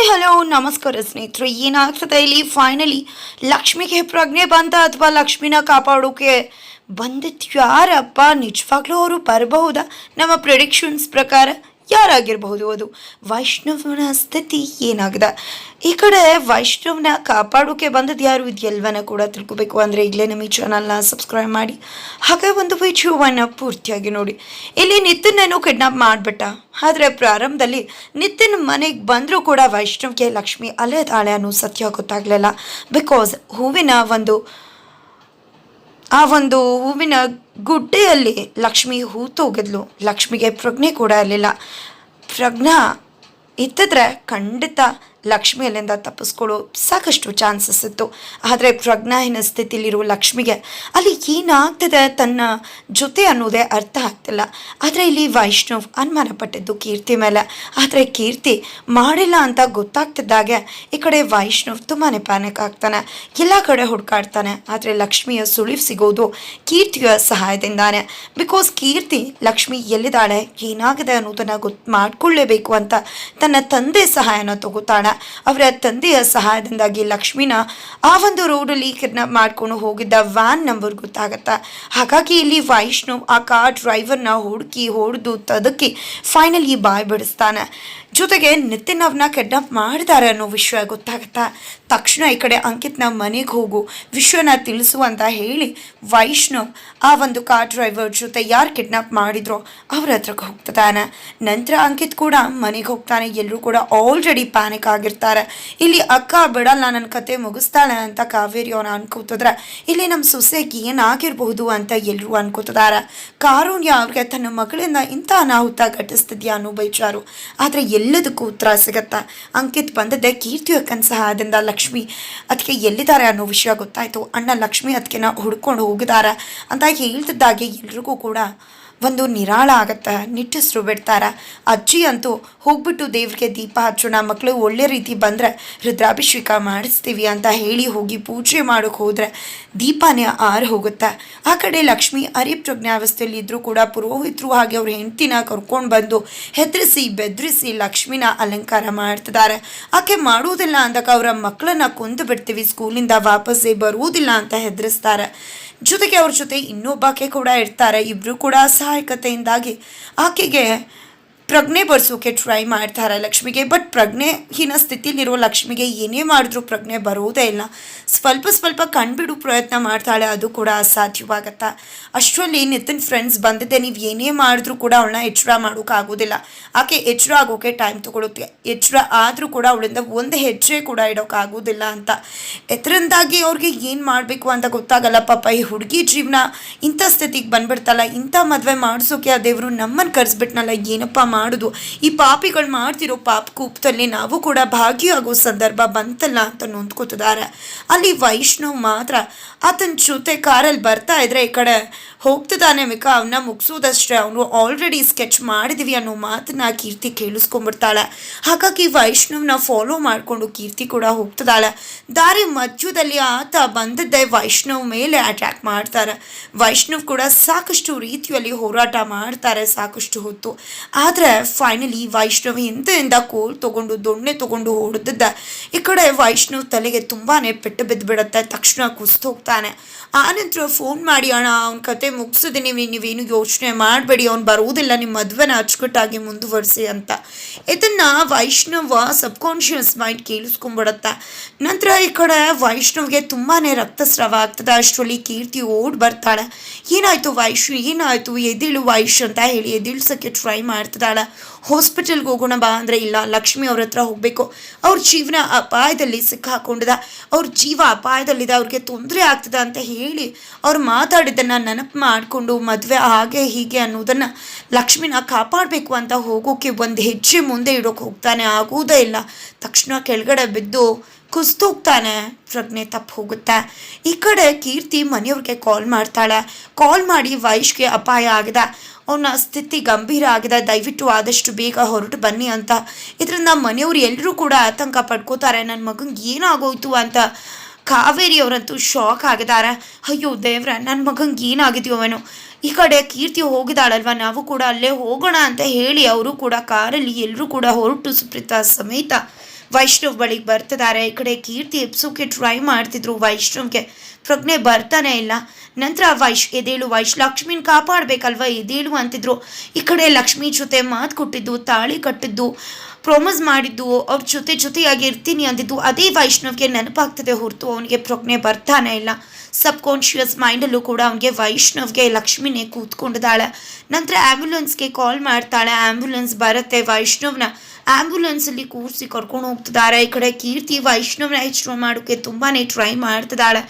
Hi, hello, ನಮಸ್ಕಾರ ಸ್ನೇಹಿತರು. ಏನಾಗ್ತದೆ ಇಲ್ಲಿ? ಫೈನಲಿ ಲಕ್ಷ್ಮಿಗೆ ಪ್ರಜ್ಞೆ ಬಂತ ಅಥವಾ ಲಕ್ಷ್ಮಿನ ಕಾಪಾಡೋಕೆ ಬಂದಿತ್ತು ಯಾರಪ್ಪ? ನಿಜವಾಗ್ಲೂ ಅವರು ಬರಬಹುದಾ? ನಮ್ಮ ಪ್ರೆಡಿಕ್ಷನ್ಸ್ ಪ್ರಕಾರ ಯಾರಾಗಿರಬಹುದು ಅದು? ವೈಷ್ಣವನ ಸ್ಥಿತಿ ಏನಾಗಿದೆ? ಈ ಕಡೆ ವೈಷ್ಣವನ ಕಾಪಾಡೋಕೆ ಬಂದದ್ದು ಯಾರು? ಇದೆಲ್ಲವನ್ನ ಕೂಡ ತಿಳ್ಕೊಬೇಕು. ಅಂದರೆ ಈಗಲೇ ನಮ್ಮ ಈ ಚಾನಲ್ನ ಸಬ್ಸ್ಕ್ರೈಬ್ ಮಾಡಿ. ಹಾಗೆ ಒಂದು ವಿಡಿಯೋವನ್ನು ಪೂರ್ತಿಯಾಗಿ ನೋಡಿ. ಇಲ್ಲಿ ನಿತಿನನ್ನು ಕಿಡ್ನಾಪ್ ಮಾಡಿಬಿಟ್ಟ. ಆದರೆ ಪ್ರಾರಂಭದಲ್ಲಿ ನಿತಿನ್ ಮನೆಗೆ ಬಂದರೂ ಕೂಡ ವೈಷ್ಣವ್ಗೆ ಲಕ್ಷ್ಮಿ ಅಲ್ಲೇ ತಾಳೆ ಅನ್ನೋ ಸತ್ಯ ಗೊತ್ತಾಗಲಿಲ್ಲ. ಬಿಕಾಸ್ ಹೂವಿನ ಒಂದು ಆ ಒಂದು ಹೂವಿನ ಗುಡ್ಡೆಯಲ್ಲಿ ಲಕ್ಷ್ಮಿ ಹೂತೋಗಿದ್ಲು ಲಕ್ಷ್ಮಿಗೆ ಪ್ರಜ್ಞೆ ಕೂಡ ಇರಲಿಲ್ಲ. ಪ್ರಜ್ಞಾ ಇತ್ತಿದ್ರೆ ಖಂಡಿತ ಲಕ್ಷ್ಮಿ ಅಲ್ಲಿಂದ ತಪ್ಪಿಸ್ಕೊಳ್ಳೋ ಸಾಕಷ್ಟು ಚಾನ್ಸಸ್ ಇತ್ತು. ಆದರೆ ಪ್ರಜ್ಞಾಹೀನ ಸ್ಥಿತಿಲಿರುವ ಲಕ್ಷ್ಮಿಗೆ ಅಲ್ಲಿ ಏನಾಗ್ತದೆ ತನ್ನ ಜೊತೆ ಅನ್ನೋದೇ ಅರ್ಥ ಆಗ್ತಿಲ್ಲ. ಆದರೆ ಇಲ್ಲಿ ವೈಷ್ಣವ್ ಅನುಮಾನಪಟ್ಟಿದ್ದು ಕೀರ್ತಿ ಮೇಲೆ. ಆದರೆ ಕೀರ್ತಿ ಮಾಡಿಲ್ಲ ಅಂತ ಗೊತ್ತಾಗ್ತಿದ್ದಾಗೆ ಈ ಕಡೆ ವೈಷ್ಣವ್ ತುಂಬಾ ಪ್ಯಾನಿಕ್ ಆಗ್ತಾನೆ. ಎಲ್ಲ ಕಡೆ ಹುಡ್ಕಾಡ್ತಾನೆ. ಆದರೆ ಲಕ್ಷ್ಮಿಯ ಸುಳಿವು ಸಿಗೋದು ಕೀರ್ತಿಯ ಸಹಾಯದಿಂದಾನೆ. ಬಿಕಾಸ್ ಕೀರ್ತಿ ಲಕ್ಷ್ಮಿ ಎಲ್ಲಿದ್ದಾಳೆ, ಏನಾಗಿದೆ ಅನ್ನೋದನ್ನು ಗೊತ್ತು ಮಾಡಿಕೊಳ್ಳೇಬೇಕು ಅಂತ ತನ್ನ ತಂದೆ ಸಹಾಯನ ತಗೋತಾಳೆ. ಅವರ ತಂದೆಯ ಸಹಾಯದಿಂದಾಗಿ ಲಕ್ಷ್ಮಿನ ಆ ಒಂದು ರೋಡಲ್ಲಿ ಕಿಡ್ನಾಪ್ ಮಾಡ್ಕೊಂಡು ಹೋಗಿದ್ದ ವ್ಯಾನ್ ನಂಬರ್ ಗೊತ್ತಾಗತ್ತ? ಹಾಗಾಗಿ ಇಲ್ಲಿ ವೈಷ್ಣವ್ ಆ ಕಾರ್ ಡ್ರೈವರ್ನ ಹುಡುಕಿ ಹೊಡೆದು ತದಕ್ಕೆ ಫೈನಲಿ ಬಾಯ್ ಬಿಡಿಸ್ತಾನೆ ಜೊತೆಗೆ ನಿತಿನ್ ಅವ್ರನ್ನ ಕಿಡ್ನಾಪ್ ಮಾಡಿದ್ದಾರೆ ಅನ್ನೋ ವಿಷಯ ಗೊತ್ತಾಗತ್ತಾ? ತಕ್ಷಣ ಈ ಕಡೆ ಅಂಕಿತ್ನ ಮನೆಗೆ ಹೋಗು. ವಿಷಯನ ತಿಳಿಸು ಅಂತ ಹೇಳಿ ವೈಷ್ಣವ್ ಆ ಒಂದು ಕಾರ್ ಡ್ರೈವರ್ ಜೊತೆ ಯಾರು ಕಿಡ್ನಾಪ್ ಮಾಡಿದ್ರೋ ಅವ್ರ ಹತ್ರಕ್ಕೆ ಹೋಗ್ತಾನೆ ನಂತರ ಅಂಕಿತ್ ಕೂಡ ಮನೆಗೆ ಹೋಗ್ತಾನೆ. ಎಲ್ಲರೂ ಕೂಡ ಆಲ್ರೆಡಿ ಪ್ಯಾನಿಕ್ ಆಗಿರ್ತಾರೆ. ಇಲ್ಲಿ ಅಕ್ಕ ಬಿಡಲ್ಲ ನನ್ನ ಕತೆ ಮುಗಿಸ್ತಾಳೆ ಅಂತ ಕಾವೇರಿ ಅವನ ಅನ್ಕೋತಿದ್ರೆ ಇಲ್ಲಿ ನಮ್ಮ ಸೊಸೆಗೆ ಏನಾಗಿರಬಹುದು ಅಂತ ಎಲ್ಲರೂ ಅನ್ಕೋತಿದ್ದಾರೆ ಕಾರುಣ್ಯ ಅವ್ರಿಗೆ ತನ್ನ ಮಗಳಿಂದ ಇಂಥ ಅನಾಹುತ ಘಟಿಸ್ತಿದ್ಯಾ ಅನ್ನೋ ಬೈಚಾರು ಆದರೆ ಎಲ್ಲದಕ್ಕೂ ಉತ್ತರ ಸಿಗತ್ತಾ? ಅಂಕಿತ್ ಬಂದದ್ದೆ, ಕೀರ್ತಿ ಅಕ್ಕನ ಸಹಾಯದಿಂದ ಲಕ್ಷ್ಮಿ ಅದಕ್ಕೆ ಎಲ್ಲಿದ್ದಾರೆ ಅನ್ನೋ ವಿಷಯ ಗೊತ್ತಾಯಿತು. ಅಣ್ಣ ಲಕ್ಷ್ಮಿ ಅದಕ್ಕೆನ ಹುಡ್ಕೊಂಡು ಹೋಗಿದ್ದಾರೆ ಅಂತ ಹೇಳ್ತಿದ್ದಾಗೆ ಎಲ್ರಿಗೂ ಕೂಡ. ಒಂದು ನಿರಾಳ ಆಗತ್ತೆ, ನಿಟ್ಟಿಸ್ರು ಬಿಡ್ತಾರೆ. ಅಜ್ಜಿ ಅಂತೂ ಹೋಗ್ಬಿಟ್ಟು ದೇವ್ರಿಗೆ ದೀಪ ಹಚ್ಚೋಣ ಮಕ್ಕಳು ಒಳ್ಳೆ ರೀತಿ ಬಂದರೆ ರುದ್ರಾಭಿಷೇಕ ಮಾಡಿಸ್ತೀವಿ ಅಂತ ಹೇಳಿ ಹೋಗಿ ಪೂಜೆ ಮಾಡೋಕೆ ಹೋದರೆ ದೀಪನೇ ಆರು ಹೋಗುತ್ತೆ. ಆ ಕಡೆ ಲಕ್ಷ್ಮಿ ಅರಿಪ್ರಜ್ಞಾವಸ್ಥೆಯಲ್ಲಿ ಇದ್ದರೂ ಕೂಡ ಪುರೋಹಿತರು ಹಾಗೆ ಅವ್ರ ಹೆಂಡ್ತಿನ ಕರ್ಕೊಂಡು ಬಂದು ಹೆದರಿಸಿ, ಬೆದರಿಸಿ ಲಕ್ಷ್ಮಿನ ಅಲಂಕಾರ ಮಾಡ್ತಿದ್ದಾರೆ. ಆಕೆ ಮಾಡುವುದಿಲ್ಲ ಅಂದಾಗ ಅವರ ಮಕ್ಕಳನ್ನ ಕೊಂದು ಬಿಡ್ತೀವಿ, ಸ್ಕೂಲಿಂದ ವಾಪಸ್ಸೇ ಬರುವುದಿಲ್ಲ ಅಂತ ಹೆದರಿಸ್ತಾರೆ. ಜೊತೆಗೆ ಅವ್ರ ಜೊತೆ ಇನ್ನೊಬ್ಬಾಕೆ ಕೂಡ ಇರ್ತಾರೆ ಇಬ್ಬರು ಕೂಡ ಸಹಾಯಕತೆಯಿಂದಾಗಿ ಆಕೆಗೆ ಪ್ರಜ್ಞೆ ಬರ್ಸೋಕೆ ಟ್ರೈ ಮಾಡ್ತಾರೆ ಲಕ್ಷ್ಮಿಗೆ ಬಟ್ ಪ್ರಜ್ಞೆಹೀನ ಸ್ಥಿತಿಲಿರೋ ಲಕ್ಷ್ಮಿಗೆ ಏನೇ ಮಾಡಿದ್ರೂ ಪ್ರಜ್ಞೆ ಬರೋದೇ ಇಲ್ಲ. ಸ್ವಲ್ಪ ಸ್ವಲ್ಪ ಕಣ್ಬಿಡು ಪ್ರಯತ್ನ ಮಾಡ್ತಾಳೆ, ಅದು ಕೂಡ ಅಸಾಧ್ಯವಾಗತ್ತಾ. ಅಷ್ಟರಲ್ಲಿ ನಿತಿನ್ ಫ್ರೆಂಡ್ಸ್ ಬಂದಿದೆ ನೀವು ಏನೇ ಮಾಡಿದ್ರೂ ಕೂಡ ಅವಳನ್ನ ಎಚ್ಚರ ಮಾಡೋಕ್ಕಾಗೋದಿಲ್ಲ ಆಕೆ ಎಚ್ಚರ ಆಗೋಕೆ ಟೈಮ್ ತಗೊಳುತ್ತೆ. ಎಚ್ಚರ ಆದರೂ ಕೂಡ ಅವಳಿಂದ ಒಂದು ಹೆಜ್ಜೆ ಕೂಡ ಇಡೋಕ್ಕಾಗೋದಿಲ್ಲ ಅಂತ. ಎತ್ತರಿಂದಾಗಿ ಅವ್ರಿಗೆ ಏನು ಮಾಡಬೇಕು ಅಂತ ಗೊತ್ತಾಗಲ್ಲ. ಪಾಪ ಈ ಹುಡುಗಿ ಜೀವನ ಇಂಥ ಸ್ಥಿತಿಗೆ ಬಂದ್ಬಿಡ್ತಲ್ಲ. ಇಂಥ ಮದುವೆ ಮಾಡಿಸೋಕೆ ಆ ದೇವರು ನಮ್ಮನ್ನು ಕರೆಸ್ಬಿಟ್ನಲ್ಲ, ಏನಪ್ಪ ಮಾಡೋದು. ಈ ಪಾಪಿಗಳು ಮಾಡ್ತಿರೋ ಪಾಪ ಕೂಪದಲ್ಲಿ ನಾವು ಕೂಡ ಭಾಗಿಯಾಗೋ ಸಂದರ್ಭ ಬಂತಲ್ಲ ಅಂತ ನೊಂದ್ಕೋತಿದ್ದಾರೆ. ಅಲ್ಲಿ ವೈಷ್ಣವ್ ಮಾತ್ರ ಆತನ ಜೊತೆ ಕಾರಲ್ಲಿ ಬರ್ತಾ ಇದ್ರೆ ಈ ಕಡೆ ಹೋಗ್ತಿದ್ದಾನೆ ಮಿಕ ಅವನ್ನ ಮುಗಿಸೋದಷ್ಟೇ. ಅವನು ಆಲ್ರೆಡಿ ಸ್ಕೆಚ್ ಮಾಡಿದೀವಿ ಅನ್ನೋ ಮಾತನ್ನ ಕೀರ್ತಿ ಕೇಳಿಸ್ಕೊಂಡ್ಬಿಡ್ತಾಳೆ. ಹಾಗಾಗಿ ವೈಷ್ಣವ್ನ ಫಾಲೋ ಮಾಡಿಕೊಂಡು ಕೀರ್ತಿ ಕೂಡ ಹೋಗ್ತಿದ್ದಾಳೆ. ದಾರಿ ಮಧ್ಯದಲ್ಲಿ ಆತ ಬಂದದ್ದೇ ವೈಷ್ಣವ್ ಮೇಲೆ ಅಟ್ಯಾಕ್ ಮಾಡ್ತಾರೆ. ವೈಷ್ಣವ್ ಕೂಡ ಸಾಕಷ್ಟು ರೀತಿಯಲ್ಲಿ ಹೋರಾಟ ಮಾಡ್ತಾರೆ ಸಾಕಷ್ಟು ಹೊತ್ತು. ಆದರೆ ಫೈನಲಿ ವೈಷ್ಣವ ಹಿಂದೆಯಿಂದ ಕೋಲ್ ತಗೊಂಡು ದೊಣ್ಣೆ ತಗೊಂಡು ಹೊಡೆದಿದ್ದ ಈ ಕಡೆ ವೈಷ್ಣವ್ ತಲೆಗೆ ತುಂಬಾನೇ ಪೆಟ್ಟು ಬಿದ್ದು ಬಿಡುತ್ತೆ ತಕ್ಷಣ ಕುಸ್ತು ಹೋಗ್ತಾನೆ. ಆನಂತರ ಫೋನ್ ಮಾಡಿ, ಅಣ್ಣ, ಅವ್ನ ಕತೆ ಮುಗಿಸಿದೀನಿ ನೀವೇನು ಯೋಚನೆ ಮಾಡಬೇಡಿ, ಅವ್ನು ಬರುವುದಿಲ್ಲ ನಿಮ್ಮ ಮದುವೆನ ಅಚ್ಚುಕಟ್ಟಾಗಿ ಮುಂದುವರಿಸಿ ಅಂತ. ಇದನ್ನ ವೈಷ್ಣವ ಸಬ್ಕಾನ್ಷಿಯಸ್ ಮೈಂಡ್ ಕೇಳಿಸ್ಕೊಂಡ್ಬಿಡತ್ತೆ. ನಂತರ ಈ ಕಡೆ ವೈಷ್ಣವ್ಗೆ ತುಂಬಾನೇ ರಕ್ತಸ್ರಾವ ಆಗ್ತದೆ. ಅಷ್ಟರಲ್ಲಿ ಕೀರ್ತಿ ಓಡ್ ಬರ್ತಾಳೆ. ಏನಾಯ್ತು ವೈಷ್ಣು? ಏನಾಯ್ತು? ಎದಿಳು ವೈಶ್ ಅಂತ ಹೇಳಿ ಎದಿಳ್ಸಕ್ಕೆ ಟ್ರೈ ಮಾಡ್ತಿದ್ದಾಳೆ ಹಾಸ್ಪಿಟಲ್ಗೆ ಹೋಗೋಣ ಬಾ ಅಂದರೆ ಇಲ್ಲ, ಲಕ್ಷ್ಮಿ ಅವ್ರ ಹತ್ರ ಹೋಗಬೇಕು. ಅವ್ರ ಜೀವನ ಅಪಾಯದಲ್ಲಿ ಸಿಕ್ಕಾಕೊಂಡಿದ. ಅವ್ರ ಜೀವ ಅಪಾಯದಲ್ಲಿದೆ, ಅವ್ರಿಗೆ ತೊಂದರೆ ಆಗ್ತದೆ ಅಂತ ಹೇಳಿ ಅವ್ರು ಮಾತಾಡಿದ್ದನ್ನು ನೆನಪು ಮಾಡಿಕೊಂಡು ಮದುವೆ ಹಾಗೆ ಹೀಗೆ ಅನ್ನೋದನ್ನು ಲಕ್ಷ್ಮಿನ ಕಾಪಾಡಬೇಕು ಅಂತ ಹೋಗೋಕೆ ಒಂದು ಹೆಜ್ಜೆ ಮುಂದೆ ಇಡೋಕೆ ಹೋಗ್ತಾನೆ, ಆಗೋದೇ ಇಲ್ಲ. ತಕ್ಷಣ ಕೆಳಗಡೆ ಬಿದ್ದು ಕುಸ್ತೋಗ್ತಾನೆ ಪ್ರಜ್ಞೆ ತಪ್ಪು ಹೋಗುತ್ತೆ. ಈ ಕಡೆ ಕೀರ್ತಿ ಮನೆಯವ್ರಿಗೆ ಕಾಲ್ ಮಾಡ್ತಾಳೆ. ಕಾಲ್ ಮಾಡಿ ವೈಶ್ಗೆ ಅಪಾಯ ಆಗಿದೆ. ಅವನ ಸ್ಥಿತಿ ಗಂಭೀರ ಆಗಿದೆ. ದಯವಿಟ್ಟು ಆದಷ್ಟು ಬೇಗ ಹೊರಟು ಬನ್ನಿ ಅಂತ. ಇದರಿಂದ ಮನೆಯವರು ಎಲ್ಲರೂ ಕೂಡ ಆತಂಕ ಪಡ್ಕೋತಾರೆ. ನನ್ನ ಮಗಂಗೆ ಏನಾಗೋಯ್ತು ಅಂತ ಕಾವೇರಿ ಅವರಂತೂ ಶಾಕ್ ಆಗಿದ್ದಾರೆ. ಅಯ್ಯೋ ದೇವ್ರ ನನ್ನ ಮಗಂಗೆ ಏನಾಗಿದೆಯೋ ಅವನು. ಈ ಕಡೆ ಕೀರ್ತಿ ಹೋಗಿದ್ದಾಳಲ್ವ? ನಾವು ಕೂಡ ಅಲ್ಲೇ ಹೋಗೋಣ ಅಂತ ಹೇಳಿ ಅವರು ಕೂಡ ಕಾರಲ್ಲಿ ಎಲ್ಲರೂ ಕೂಡ ಹೊರಟು ಸುಪ್ರೀತಾ ಸಮೇತ ವೈಷ್ಣವ್ ಬಳಿಗೆ ಬರ್ತಿದ್ದಾರೆ ಈ ಕಡೆ ಕೀರ್ತಿ ಎಪ್ಸೋಕೆ ಟ್ರೈ ಮಾಡ್ತಿದ್ರು. ವೈಷ್ಣವ್ಗೆ ಪ್ರಜ್ಞೆ ಬರ್ತಾನೆ ಇಲ್ಲ. ನಂತರ ವೈಶ್, ಎದೇಳು ವೈಶ್, ಲಕ್ಷ್ಮಿನ ಕಾಪಾಡಬೇಕಲ್ವ ಎದೇಳು ಅಂತಿದ್ರು. ಈ ಕಡೆ ಲಕ್ಷ್ಮಿ ಜೊತೆ ಮಾತು ಕೊಟ್ಟಿದ್ದು, ತಾಳಿ ಕಟ್ಟಿದ್ದು. ಪ್ರಾಮಿಸ್ ಮಾಡಿದ್ದು, ಅವ್ರ ಜೊತೆ ಜೊತೆಯಾಗಿ ಇರ್ತೀನಿ ಅಂದಿದ್ದು ಅದೇ ವೈಷ್ಣವ್ಗೆ ನೆನಪಾಗ್ತದೆ ಹೊರತು ಅವನಿಗೆ ಪ್ರಜ್ಞೆ ಬರ್ತಾನೆ ಇಲ್ಲ. ಸಬ್ ಕಾನ್ಷಿಯಸ್ ಮೈಂಡಲ್ಲೂ ಕೂಡ ಅವನಿಗೆ ವೈಷ್ಣವ್ಗೆ ಲಕ್ಷ್ಮಿನೇ ಕೂತ್ಕೊಂಡಿದ್ದಾಳೆ. ನಂತರ ಆ್ಯಂಬುಲೆನ್ಸ್ಗೆ ಕಾಲ್ ಮಾಡ್ತಾಳೆ ಆ್ಯಂಬುಲೆನ್ಸ್ ಬರುತ್ತೆ ವೈಷ್ಣವ್ನ. ಆ್ಯಂಬುಲೆನ್ಸಲ್ಲಿ ಕೂರಿಸಿ ಕರ್ಕೊಂಡು ಹೋಗ್ತಿದ್ದಾರೆ. ಈ ಕಡೆ ಕೀರ್ತಿ ವೈಷ್ಣವ್ನ ಹೆಚ್ಚು ಮಾಡೋಕ್ಕೆ ತುಂಬಾ ಟ್ರೈ ಮಾಡ್ತಿದ್ದಾಳೆ.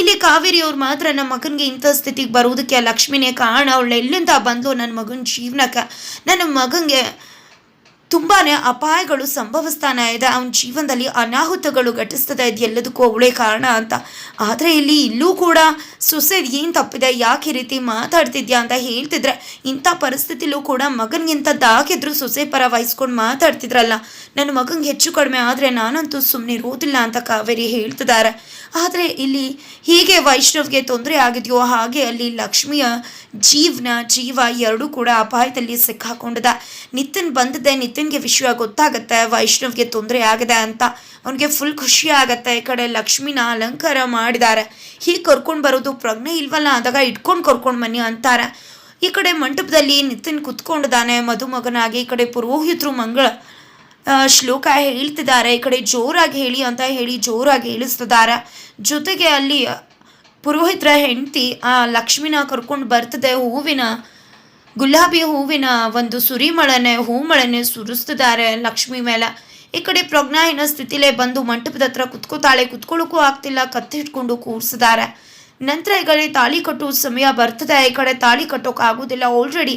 ಇಲ್ಲಿ ಕಾವೇರಿ ಅವ್ರು ಮಾತ್ರ ನಮ್ಮ ಮಗನಿಗೆ ಇಂಥ ಸ್ಥಿತಿಗೆ ಬರುವುದಕ್ಕೆ ಲಕ್ಷ್ಮಿನೇ ಕಾರಣ. ಅವಳು ಎಲ್ಲಿಂದ ಬಂದು ನನ್ನ ಮಗನ ಜೀವನಕ್ಕೆ. ನನ್ನ ಮಗನಿಗೆ ತುಂಬಾ ಅಪಾಯಗಳು ಸಂಭವಿಸ್ತಾನೆ ಇದೆ. ಅವನ ಜೀವನದಲ್ಲಿ ಅನಾಹುತಗಳು ಘಟಿಸ್ತದೆ. ಇದು ಎಲ್ಲದಕ್ಕೂ ಅವಳೇ ಕಾರಣ ಅಂತ. ಆದರೆ ಇಲ್ಲಿ ಇಲ್ಲೂ ಕೂಡ ಸೊಸೈಡ್ ಏನು ತಪ್ಪಿದೆ? ಯಾಕೆ ರೀತಿ ಮಾತಾಡ್ತಿದ್ಯಾ ಅಂತ ಹೇಳ್ತಿದ್ರೆ, ಇಂಥ ಪರಿಸ್ಥಿತಿಲೂ ಕೂಡ ಮಗನಿಗಿಂತದ್ದಾಗಿದ್ರು ಸೊಸೆ ಪರ ವಹಿಸ್ಕೊಂಡು ಮಾತಾಡ್ತಿದ್ರಲ್ಲ. ನನ್ನ ಮಗನಿಗೆ ಹೆಚ್ಚು ಕಡಿಮೆ ಆದರೆ ನಾನಂತೂ ಸುಮ್ಮನೆ ಇರೋದಿಲ್ಲ ಅಂತ ಕಾವೇರಿ ಹೇಳ್ತಿದ್ದಾರೆ. ಆದರೆ ಇಲ್ಲಿ ಹೀಗೆ ವೈಷ್ಣವ್ಗೆ ತೊಂದರೆ ಆಗಿದೆಯೋ ಹಾಗೆ ಅಲ್ಲಿ ಲಕ್ಷ್ಮಿಯ ಜೀವನ, ಜೀವ ಎರಡೂ ಕೂಡ ಅಪಾಯದಲ್ಲಿ ಸಿಕ್ಕಾಕೊಂಡಿದೆ. ನಿತ್ಯನ್ ಬಂದಿದೆ ನಿತಿನ್ಗೆ ವಿಷಯ ಗೊತ್ತಾಗತ್ತೆ, ವೈಷ್ಣವ್ಗೆ ತೊಂದರೆ ಆಗಿದೆ ಅಂತ. ಅವನಿಗೆ ಫುಲ್ ಖುಷಿ ಆಗತ್ತೆ, ಈ ಕಡೆ ಲಕ್ಷ್ಮಿನ ಅಲಂಕಾರ ಮಾಡಿದ್ದಾರೆ. ಹೀಗೆ ಕರ್ಕೊಂಡು ಬರೋದು ಪ್ರಜ್ಞೆ ಇಲ್ವಲ್ಲ? ಅಂದಾಗ ಇಟ್ಕೊಂಡು ಕರ್ಕೊಂಡು ಬನ್ನಿ ಅಂತಾರೆ. ಈ ಕಡೆ ಮಂಟಪದಲ್ಲಿ ನಿತಿನ್ ಕುತ್ಕೊಂಡಿದ್ದಾನೆ ಮಧುಮಗನಾಗಿ ಈ ಕಡೆ ಪುರೋಹಿತರು ಮಂಗಳ ಶ್ಲೋಕ ಹೇಳ್ತಿದ್ದಾರೆ. ಈ ಕಡೆ ಜೋರಾಗಿ ಹೇಳಿ ಅಂತ ಹೇಳಿ ಜೋರಾಗಿ ಹೇಳಿಸ್ತಿದ್ದಾರೆ. ಜೊತೆಗೆ ಅಲ್ಲಿ ಪುರೋಹಿತರ ಹೆಂಡತಿ, ಆ, ಲಕ್ಷ್ಮಿನ ಕರ್ಕೊಂಡು ಬರ್ತದೆ, ಹೂವಿನ ಗುಲಾಬಿ ಹೂವಿನ ಒಂದು ಸುರಿಮಳನೆ, ಹೂಮಳನೆ ಸುರಿಸ್ತಿದ್ದಾರೆ ಲಕ್ಷ್ಮಿ ಮೇಲೆ. ಈ ಕಡೆ ಪ್ರಜ್ಞಾಹೀನ ಸ್ಥಿತಿಲೇ ಬಂದು ಮಂಟಪದ ಹತ್ರ ಕುತ್ಕೋತಾಳೆ. ಕುತ್ಕೊಳ್ಳೋಕ್ಕೂ ಆಗ್ತಿಲ್ಲ ಕತ್ತಿ ಹಿಡ್ಕೊಂಡು ಕೂರಿಸಿದ್ದಾರೆ. ನಂತರ ಈ ಕಡೆ ತಾಳಿ ಕಟ್ಟುವ ಸಮಯ ಬರ್ತದೆ. ಈ ಕಡೆ ತಾಳಿ ಕಟ್ಟೋಕ್ಕಾಗೋದಿಲ್ಲ ಆಲ್ರೆಡಿ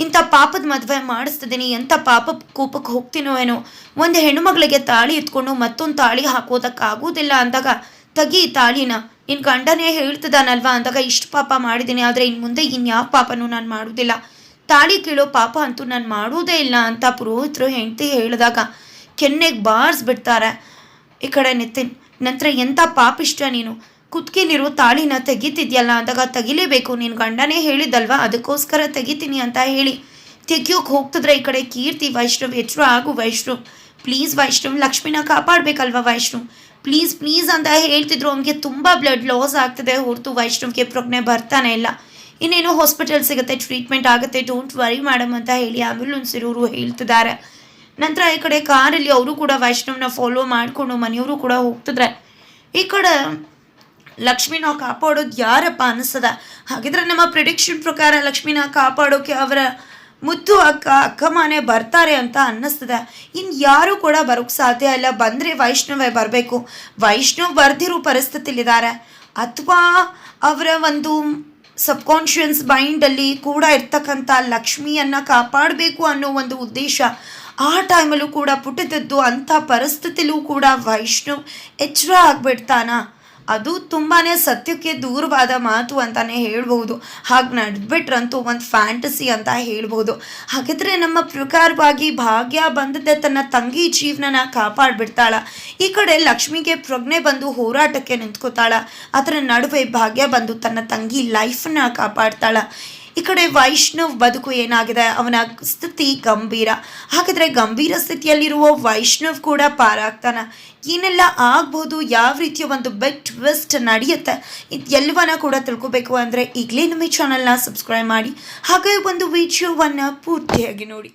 ಇಂಥ ಪಾಪದ ಮದುವೆ ಮಾಡಿಸ್ತಿದ್ದೀನಿ. ಎಂಥ ಪಾಪ ಕೂಪಕ್ಕೆ ಹೋಗ್ತೀನೋ ಏನೋ. ಒಂದು ಹೆಣ್ಣುಮಗಳಿಗೆ ತಾಳಿ ಎತ್ಕೊಂಡು ಮತ್ತೊಂದು ತಾಳಿ ಹಾಕೋದಕ್ಕಾಗೋದಿಲ್ಲ ಅಂದಾಗ ತೆಗಿ ತಾಳಿನಾ. ನಿನ್ನ ಗಂಡನೇ ಹೇಳ್ತಿದ್ದಾನಲ್ವಾ ಅಂದಾಗ ಇಷ್ಟು ಪಾಪ ಮಾಡಿದ್ದೀನಿ, ಆದರೆ ಇನ್ನು ಮುಂದೆ ಇನ್ಯಾವ ಪಾಪನೂ ನಾನು ಮಾಡೋದಿಲ್ಲ. ತಾಳಿ ಕೀಳೋ ಪಾಪ ಅಂತೂ ನಾನು ಮಾಡೋದೇ ಇಲ್ಲ ಅಂತ ಪುರೋಹಿತರು ಹೆಂಡತಿ ಹೇಳಿದಾಗ ಕೆನ್ನೆಗೆ ಬಾರಿಸ್ಬಿಡ್ತಾರೆ. ಈ ಕಡೆ ನಿತಿನ್, ನಂತರ ಎಂಥ ಪಾಪಿಷ್ಟ ನೀನು? ಕುತ್ಕಿಲಿರೋ ತಾಳಿನ ತೆಗಿತಿದ್ಯಲ್ಲ, ಅಂದಾಗ ತೆಗಿಲೇಬೇಕು. ನಿನ್ನ ಗಂಡನೇ ಹೇಳಿದ್ದಲ್ವಾ? ಅದಕ್ಕೋಸ್ಕರ ತೆಗಿತೀನಿ ಅಂತ ಹೇಳಿ. ತೆಗಿಯೋಕೆ ಹೋಗ್ತಿದ್ರೆ ಈ ಕಡೆ ಕೀರ್ತಿ, ವೈಷ್ಣವ್ ಎಚ್ಚರ ಆಗು ವೈಷ್ಣವ್. ಪ್ಲೀಸ್ ವೈಷ್ಣವ್, ಲಕ್ಷ್ಮಿನ ಕಾಪಾಡಬೇಕಲ್ವಾ ವೈಷ್ಣವ್? ಪ್ಲೀಸ್ ಪ್ಲೀಸ್ ಅಂತ ಹೇಳ್ತಿದ್ರು. ಅವನಿಗೆ ತುಂಬ ಬ್ಲಡ್ ಲಾಸ್ ಆಗ್ತದೆ. ಹೊರತು ವೈಷ್ಣವ್ಗೆ ಪ್ರಜ್ಞೆ ಬರ್ತಾನೆ ಇಲ್ಲ. ಇನ್ನೇನು ಹಾಸ್ಪಿಟಲ್ ಸಿಗುತ್ತೆ ಟ್ರೀಟ್ಮೆಂಟ್ ಆಗುತ್ತೆ. ಡೋಂಟ್ ವರಿ ಮೇಡಮ್ ಅಂತ ಹೇಳಿ ಆಂಬ್ಯುಲೆನ್ಸ್ ಇರೋರು ಹೇಳ್ತಿದ್ದಾರೆ. ನಂತರ ಈ ಕಡೆ ಕಾರಲ್ಲಿ ಅವರು ಕೂಡ ವೈಷ್ಣವ್ನ ಫಾಲೋ ಮಾಡಿಕೊಂಡು ಮನೆಯವರು ಕೂಡ ಹೋಗ್ತಿದ್ರೆ. ಈ ಕಡೆ ಲಕ್ಷ್ಮೀನ ಕಾಪಾಡೋದು ಯಾರಪ್ಪ ಅನಿಸ್ತದ ಹಾಗಿದ್ರೆ ನಮ್ಮ ಪ್ರಿಡಿಕ್ಷನ್ ಪ್ರಕಾರ ಲಕ್ಷ್ಮೀನ ಕಾಪಾಡೋಕೆ ಅವರ ಮುದ್ದು ಅಕ್ಕ ಅಕ್ಕಮ್ಮನೆ ಬರ್ತಾರೆ ಅಂತ ಅನ್ನಿಸ್ತದೆ. ಇನ್ನು ಯಾರು ಕೂಡ ಬರೋಕ್ಕೆ ಸಾಧ್ಯ ಇಲ್ಲ. ಬಂದರೆ ವೈಷ್ಣವೇ ಬರಬೇಕು. ವೈಷ್ಣವ್ ಬರ್ದಿರೋ ಪರಿಸ್ಥಿತಿಲಿದ್ದಾರೆ. ಅಥವಾ ಅವರ ಒಂದು ಸಬ್ಕಾನ್ಷಿಯನ್ಸ್ ಮೈಂಡಲ್ಲಿ ಕೂಡ ಇರ್ತಕ್ಕಂಥ ಲಕ್ಷ್ಮಿಯನ್ನು ಕಾಪಾಡಬೇಕು ಅನ್ನೋ ಒಂದು ಉದ್ದೇಶ ಆ ಟೈಮಲ್ಲೂ ಕೂಡ ಪುಟದದ್ದು ಅಂಥ ಪರಿಸ್ಥಿತಿಲೂ ಕೂಡ ವೈಷ್ಣವ್ ಎಚ್ಚರ ಆಗ್ಬಿಡ್ತಾನ? ಅದು ತುಂಬಾ ಸತ್ಯಕ್ಕೆ ದೂರವಾದ ಮಾತು ಅಂತಲೇ ಹೇಳ್ಬೋದು ಹಾಗೆ ನಡೆದ್ಬಿಟ್ರಂತೂ ಒಂದು ಫ್ಯಾಂಟಸಿ ಅಂತ ಹೇಳ್ಬೋದು ಹಾಗಿದ್ರೆ ನಮ್ಮ ಪ್ರಕಾರವಾಗಿ ಭಾಗ್ಯ ಬಂದದ್ದೆ ತನ್ನ ತಂಗಿ ಜೀವನನ ಕಾಪಾಡ್ಬಿಡ್ತಾಳ. ಈ ಕಡೆ ಲಕ್ಷ್ಮಿಗೆ ಪ್ರಜ್ಞೆ ಬಂದು ಹೋರಾಟಕ್ಕೆ ನಿಂತ್ಕೋತಾಳ. ಅದರ ನಡುವೆ ಭಾಗ್ಯ ಬಂದು ತನ್ನ ತಂಗಿ ಲೈಫನ್ನ ಕಾಪಾಡ್ತಾಳ. ಈ ಕಡೆ ವೈಷ್ಣವ್ ಬದುಕು ಏನಾಗಿದೆ? ಅವನ ಸ್ಥಿತಿ ಗಂಭೀರ. ಹಾಗಾದರೆ ಗಂಭೀರ ಸ್ಥಿತಿಯಲ್ಲಿರುವ ವೈಷ್ಣವ್ ಕೂಡ ಪಾರಾಗ್ತಾನ. ಏನೆಲ್ಲ ಆಗ್ಬೋದು? ಯಾವ ರೀತಿಯ ಒಂದು ಬೆಟ್ ಟ್ವಿಸ್ಟ್ ನಡೆಯುತ್ತೆ? ಎಲ್ಲವನ್ನ ಕೂಡ ತಿಳ್ಕೊಬೇಕು ಅಂದರೆ ಈಗಲೇ ನಮ್ಮ ಚಾನಲ್ನ ಸಬ್ಸ್ಕ್ರೈಬ್ ಮಾಡಿ. ಹಾಗೆ ಒಂದು ವಿಡಿಯೋವನ್ನು ಪೂರ್ತಿಯಾಗಿ ನೋಡಿ.